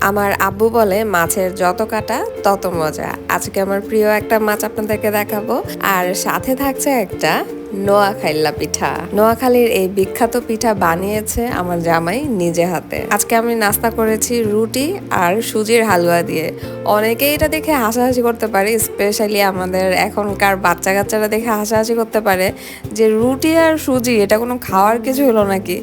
আমার আব্বু বলে, মাছের যত কাটা, তত মজা। আজকে আমার প্রিয় একটা মাছ আপনাদেরকে দেখাবো। আর সাথে থাকছে একটা নোয়াখাইল্লা পিঠা। নোয়াখালীর এই বিখ্যাত পিঠা বানিয়েছে আমার জামাই নিজে হাতে। আজকে আমি নাস্তা করেছি রুটি আর সুজির হালুয়া দিয়ে। অনেকেই এটা দেখে হাসাহাসি করতে পারে, স্পেশালি আমাদের এখনকার বাচ্চা কাচ্চারা দেখে হাসাহাসি করতে পারে যে রুটি আর সুজি, এটা কোনো খাওয়ার কিছু হলো নাকি?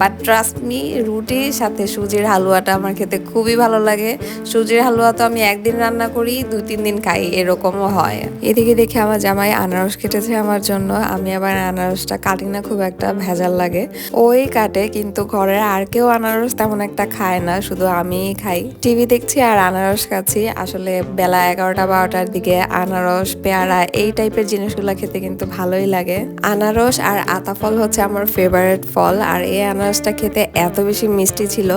বাট ট্রাস্ট মি রুটির সাথে সুজির হালুয়াটা আমার খেতে খুবই ভালো লাগে। সুজির হালুয়া তো আমি একদিন রান্না করি দুই তিন দিন খাই, এরকমও হয়। এদিকে দেখে আমার জামাই আনারস কেটেছে আমার জন্য। আমি আবার আনারসটা কাটি না খুব একটা ভেজাল লাগে। ওই কাটে, কিন্তু ঘরের আর কেউ আনারস তেমন একটা খায় না, শুধু আমিই খাই। টিভি দেখছি আর আনারস খাচ্ছি। আসলে বেলা এগারোটা বারোটার দিকে আনারস, পেয়ারা এই টাইপের জিনিসগুলো খেতে কিন্তু ভালোই লাগে। আনারস আর আতাফল হচ্ছে আমার ফেভারিট ফল, আর এই আনারসটা খেতে এত বেশি মিষ্টি ছিল,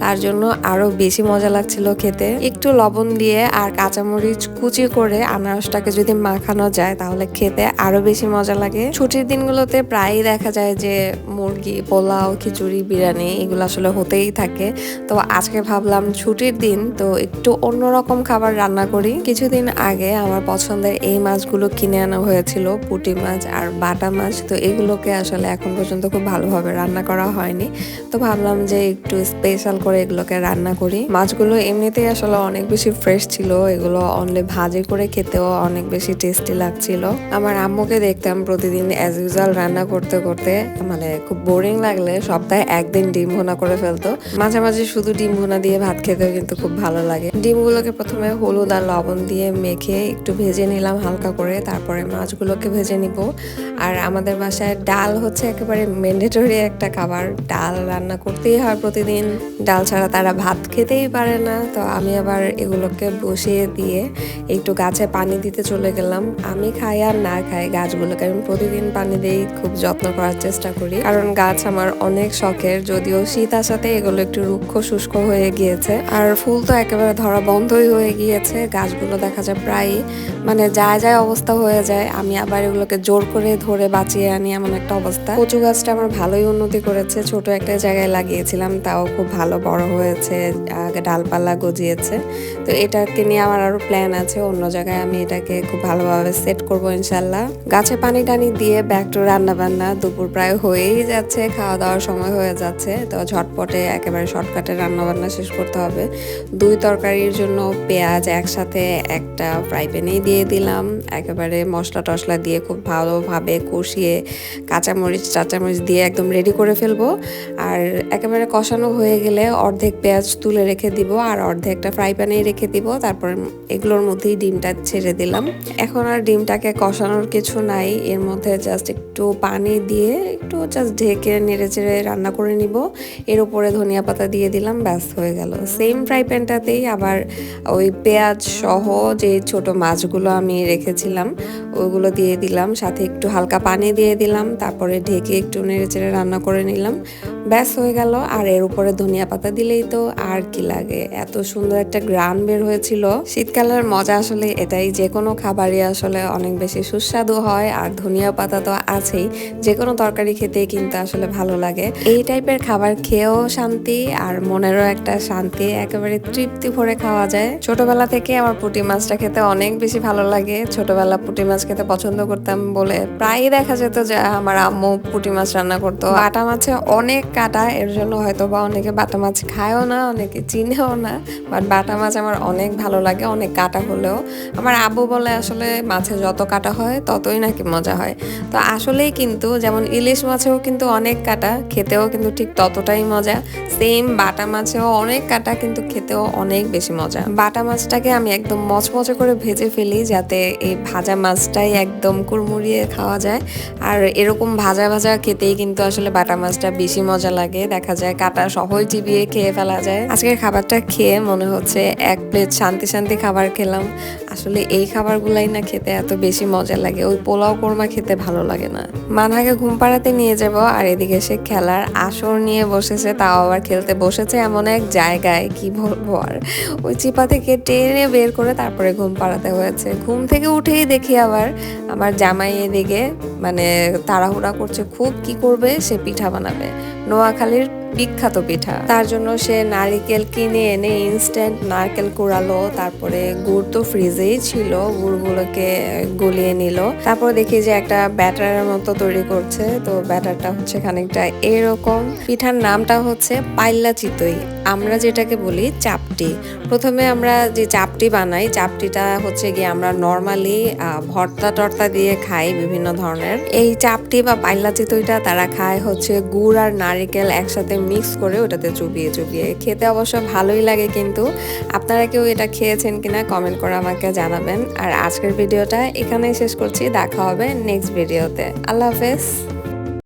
তার জন্য আরও বেশি মজা লাগছিল খেতে। একটু লবণ দিয়ে আর কাঁচামরিচ কুচি করে আনারসটাকে যদি মাখানো যায়, তাহলে খেতে আরও বেশি মজা লাগে। ছুটির দিনগুলোতে প্রায়ই দেখা যায় যে মুরগি, পোলাও, খিচুড়ি, বিরিয়ানি এগুলো আসলে হতেই থাকে। তো আজকে ভাবলাম ছুটির দিন তো একটু অন্যরকম খাবার রান্না করি। কিছুদিন আগে আমার পছন্দের এই মাছগুলো কিনে আনা হয়েছিল, পুঁটি মাছ আর বাটা মাছ। তো এগুলোকে আসলে এখন পর্যন্ত খুব ভালোভাবে রান্না করা হয়নি। তো ভাবলাম যে একটু স্পেশাল করে এগুলোকে রান্না করি। মাছগুলো এমনিতেই আসলে অনেক বেশি ফ্রেশ ছিল, এগুলো অনলি ভাজি করে খেতেও অনেক বেশি টেস্টি লাগছিল। আমার আম্মুকে দেখতাম প্রতিদিন অ্যাজ ইউজুয়াল রান্না করতে করতে মানে খুব বোরিং লাগলে সপ্তাহে একদিন ডিম ভুনা করে ফেলতো। মাঝে মাঝে শুধু ডিম ভুনা দিয়ে ভাত খেতেও কিন্তু খুব ভালো লাগে। ডিমগুলোকে প্রথমে হলুদ আর লবণ দিয়ে মেখে একটু ভেজে নিলাম হালকা করে, তারপরে মাছগুলোকে ভেজে নিব। আর আমাদের বাসায় ডাল হচ্ছে একেবারে ম্যান্ডেটরি একটা খাবার। ডাল রান্না করতেই হয় প্রতিদিন। ডাল ছাড়া তারা ভাত খেতেই পারে না। তো আমি আবার এগুলোকে বসিয়ে দিয়ে একটু গাছে পানি দিতে চলে গেলাম। আমি খাই আর না খাই গাছগুলোকে আমি প্রতিদিন পানি দিয়েই খুব যত্ন করার চেষ্টা করি। কারণ গাছ আমার অনেক শখের, যদিও শীত আসাতে এগুলো একটু রুক্ষ শুষ্ক হয়ে গিয়েছে। আর ফুল তো একেবারে ধরা বন্ধই হয়ে গিয়েছে, গাছগুলো দেখা যায় প্রায় মানে যায় যায় অবস্থা হয়ে যায়। আমি আবার এগুলোকে জোর করে ধরে বাঁচিয়ে আনি এমন একটা অবস্থা। কচু গাছটা আমার ভালোই উন্নতি করেছে, ছোট একটা জায়গায় লাগিয়েছিলাম, তাও খুব ভালো বড় হয়েছে ডালপালা গজিয়েছে। তো এটাকে নিয়ে আমার আরও প্ল্যান আছে, অন্য জায়গায় আমি এটাকে খুব ভালোভাবে সেট করব ইনশাল্লাহ। গাছে পানি টানি দিয়ে ব্যাক টু রান্না বান্না দুপুর প্রায় হয়েই যাচ্ছে খাওয়া দাওয়ার সময় হয়ে যাচ্ছে। তো ঝটপটে একেবারে শর্টকাটে রান্না বান্না শেষ করতে হবে। দুই তরকারির জন্য পেঁয়াজ একসাথে একটা ফ্রাই প্যানেই দিয়ে দিলাম। একেবারে মশলা টশলা দিয়ে খুব ভালোভাবে কষিয়ে কাঁচামরিচ, চাচামরিচ দিয়ে একদম রেডি করে ফেলব। আর একেবারে কষানো হয়ে গেলে অর্ধেক পেঁয়াজ তুলে রেখে দিব আর অর্ধেকটা ফ্রাই প্যানেই রেখে দিব। তারপর এগুলোর মধ্যেই ডিমটা ছেড়ে দিলাম। এখন আর ডিমটাকে কষানোর কিছু নাই। এর মধ্যে জাস্ট একটু পানি দিয়ে একটু জাস্ট ঢেকে নেড়ে চেড়ে রান্না করে নিব। এর উপরে ধনিয়া পাতা দিয়ে দিলাম, ব্যাস হয়ে গেল। সেম ফ্রাই প্যানটাতেই আবার ওই পেঁয়াজ সহ যে ছোট মাছগুলো আমি রেখেছিলাম ওইগুলো দিয়ে দিলাম। সাথে একটু হালকা পানি দিয়ে দিলাম, তারপরে ঢেকে একটু নেড়ে চেড়ে রান্না করে নিলাম। ব্যাস হয়ে গেল। আর এর উপরে ধনিয়া পাতা দিলেই তো আর কি লাগে। এত সুন্দর একটা গ্রান বের হয়েছিল। শীতকালের মজা আসলে এটাই। যে কোনো খাবারই আসলে অনেক বেশি সুস্বাদু হয়। আর ধনিয়া পাতা তো আছেই। যে কোনো তরকারি খেতেই কিন্তু আসলে ভালো লাগে। এই টাইপের খাবার খেয়েও শান্তি আর মনেরও একটা শান্তি। একেবারে তৃপ্তি ভরে খাওয়া যায়। ছোটবেলা থেকে আমার পুঁটি মাছটা খেতে অনেক বেশি ভালো লাগে। ছোটবেলা পুঁটি মাছ খেতে পছন্দ করতাম বলে প্রায়ই দেখা যেত যে আমার আম্মু পুঁটি মাছ রান্না করতো। আটা মাছে অনেক কাটা এর জন্য হয়তো বা অনেকে বাটা মাছ খায়ও না, অনেকে চিনেও না। বাট বাটা মাছ আমার অনেক ভালো লাগে, অনেক কাটা হলেও। আমার আব্বু বলে আসলে মাছে যত কাটা হয়, ততই নাকি মজা হয়। তো আসলেই কিন্তু যেমন ইলিশ মাছেও কিন্তু অনেক কাটা, খেতেও কিন্তু ঠিক ততটাই মজা। সেম বাটা মাছেও অনেক কাটা, কিন্তু খেতেও অনেক বেশি মজা। বাটা মাছটাকে আমি একদম মচমচে করে ভেজে ফেলি যাতে এই ভাজা মাছটাই একদম কুড়মুড়িয়ে খাওয়া যায়। আর এরকম ভাজা ভাজা খেতেই কিন্তু আসলে বাটা মাছটা বেশি মজা লাগে, দেখা যায় কাটা সহজ চিবিয়ে খেয়ে ফেলা যায়। আজকের খাবারটা খেয়ে মনে হচ্ছে এক প্লেট শান্তি শান্তি খাবার খেলাম। আসলে এই খাবারগুলাই না খেতে এত বেশি মজা লাগে। ওই পোলাও কোরমা খেতে ভালো লাগে না। মানহাকে ঘুম পাড়াতে নিয়ে যাব আর এদিকে সে খেলার আসর নিয়ে বসেছে, তাও আবার খেলতে বসেছে এমন এক জায়গায়, কি বলব আর। ওই চিপা থেকে টেনে বের করে তারপরে ঘুম পাড়াতে হয়েছে। ঘুম থেকে উঠেই দেখি আবার, আমার জামাই এদিকে মানে তাড়াহুড়া করছে, খুব কি করবে সে পিঠা বানাবে। নোয়াখালীর বিখ্যাত পিঠা। তার জন্য সে নারিকেল কিনে এনে ইনস্ট্যান্ট নারকেল কুড়ালো, তারপরে গুড় তো ফ্রিজেই ছিল, গুড়গুলোকে গলিয়ে নিল। তারপর দেখি যে একটা ব্যাটারের মতো তৈরি করছে, তো ব্যাটারটা হচ্ছে খানিকটা এরকম। পিঠার নামটা হচ্ছে পাইল্লা চিতই আমরা যেটাকে বলি চাপটি। প্রথমে আমরা যে চাপটি বানাই, চাপটিটা হচ্ছে গিয়ে আমরা নর্মালি ভর্তা টর্তা দিয়ে খাই বিভিন্ন ধরনের। এই চাপটি বা পাইল্লা চিতইটা তারা খায় হচ্ছে গুড় আর নারিকেল একসাথে মিক্স করে ওটাতে চুবিয়ে চুবিয়ে। খেতে অবশ্য ভালোই লাগে কিন্তু। আপনারা কেউ এটা খেয়েছেন কিনা কমেন্ট করে আমাকে জানাবেন। আর আজকের ভিডিওটা এখানেই শেষ করছি। দেখা হবে নেক্সট ভিডিওতে আল্লাহ হাফেজ।